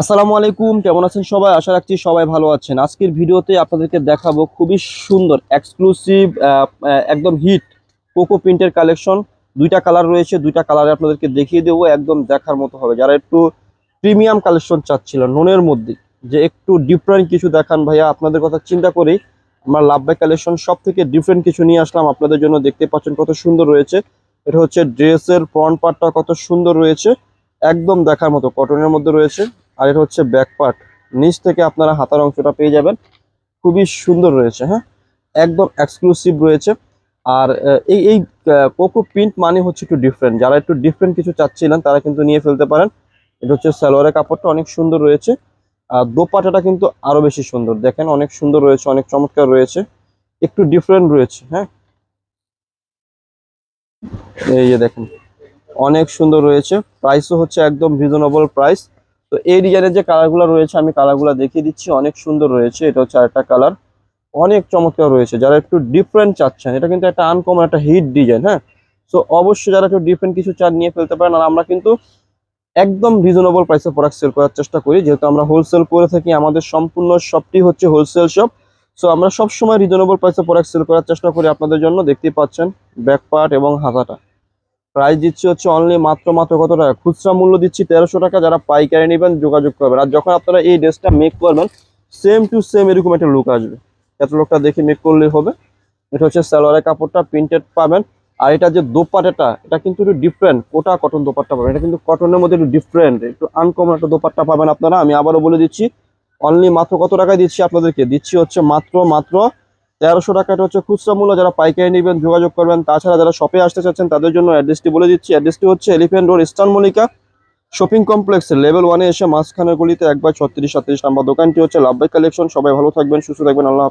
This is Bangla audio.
আসসালামু আলাইকুম, কেমন আছেন সবাই? আশা রাখছি সবাই ভালো আছেন। আজকের ভিডিওতে আপনাদেরকে দেখাবো খুবই সুন্দর এক্সক্লুসিভ একদম হিট কোকো প্রিন্টের কালেকশন দুইটা কালার রয়েছে, দুইটা কালারে আপনাদেরকে দেখিয়ে দেবো, একদম দেখার মতো হবে। যারা একটু প্রিমিয়াম কালেকশন চাচ্ছিল, নোনের মধ্যে, যে একটু ডিফারেন্ট কিছু দেখান ভাইয়া, আপনাদের কথা চিন্তা করেই আমরা লাভবাই কালেকশন সব থেকে ডিফারেন্ট কিছু নিয়ে আসলাম। আপনাদের জন্য দেখতে পাচ্ছেন কত সুন্দর রয়েছে। এটা হচ্ছে ড্রেসের ফ্রন্ট পার্টটা কত সুন্দর রয়েছে। একদম দেখার মতো কটনের মধ্যে রয়েছে। আর এটা হচ্ছে ব্যাক পার্ট নিচ থেকে আপনারা হাতার অংশটা পেয়ে যাবেন। খুবই সুন্দর রয়েছে হ্যাঁ? একদম এক্সক্লুসিভ রয়েছে। আর এই এই কোকো প্রিন্ট মানে হচ্ছে একটু ডিফারেন্ট যারা একটু ডিফারেন্ট কিছু চাচ্ছিলেন, তারা কিন্তু নিয়ে ফেলতে পারেন। এটা হচ্ছে সালোয়ারের কাপড়টা অনেক সুন্দর রয়েছে। আর দোপাটাটা কিন্তু আরও বেশি সুন্দর। দেখেন, অনেক সুন্দর রয়েছে, অনেক চমৎকার রয়েছে। একটু ডিফারেন্ট রয়েছে হ্যাঁ? এই যে দেখেন, অনেক সুন্দর রয়েছে। প্রাইসও হচ্ছে একদম রিজনেবল প্রাইস তো এই ডিজাইনের যে কালারগুলো রয়েছে, আমি কালারগুলো দেখিয়ে দিচ্ছি। অনেক সুন্দর রয়েছে, এটা হচ্ছে আরেকটা কালার। অনেক চমৎকার রয়েছে, যারা একটু ডিফারেন্ট চাচ্ছেন, এটা কিন্তু একটা আনকমন একটা হিট ডিজাইন হ্যাঁ? সো অবশ্যই যারা একটু ডিফারেন্ট কিছু চান, নিয়ে ফেলতে পারেন। আর আমরা কিন্তু একদম রিজনেবল প্রাইসে প্রোডাক্ট সেল করার চেষ্টা করি। যেহেতু আমরা হোলসেল করে থাকি, আমাদের সম্পূর্ণ শপটি হচ্ছে হোলসেল শপ সো আমরা সবসময় রিজনেবল প্রাইসে প্রোডাক্ট সেল করার চেষ্টা করি আপনাদের জন্য। দেখতেই পাচ্ছেন ব্যাক পার্ট এবং হাতাটা। প্রাইস দিচ্ছি হচ্ছে অনলি মাত্র মাত্র কত টাকা? খুচরা মূল্য দিচ্ছি তেরোশো টাকা, যারা পাইকারি নেবেন যোগাযোগ করবেন। আর যখন আপনারা এই ড্রেসটা মেক করবেন সেম টু সেম এরকম একটা লুক আসবে। এত লোকটা দেখে মেক করলেই হবে। এটা হচ্ছে সালোয়ারের কাপড়টা প্রিন্টেড পাবেন। আর এটা যে দোপাট্টাটা, এটা কিন্তু একটু ডিফারেন্ট কোটা কটন দোপাট্টা পাবেন। এটা কিন্তু কটনের মধ্যে একটু ডিফারেন্ট একটু আনকমন একটা দোপাট্টা পাবেন আপনারা। আমি আবারও বলে দিচ্ছি অনলি মাত্র কত টাকায় দিচ্ছি আপনাদেরকে? দিচ্ছি হচ্ছে মাত্র মাত্র তেরোশো টাকা, এটা হচ্ছে খুচরা মূল্য। যারা পাইকারি নেবেন, যোগাযোগ করবেন, তাছাড়া যারা শপে আসতে চাচ্ছেন, তাদের জন্য অ্যাড্রেসটি বলে দিচ্ছি। অ্যাড্রেসটি হচ্ছে elephant road eastern Monica shopping কমপ্লেক্সের লেভেল ওয়ানে এসে মাঝখানের গুলিতে একবার ছত্রিশ সাতত্রিশ নাম্বার দোকানটি হচ্ছে লাভবাই কালেকশন সবাই ভালো থাকবেন, সুস্থ থাকবেন, আল্লাহ।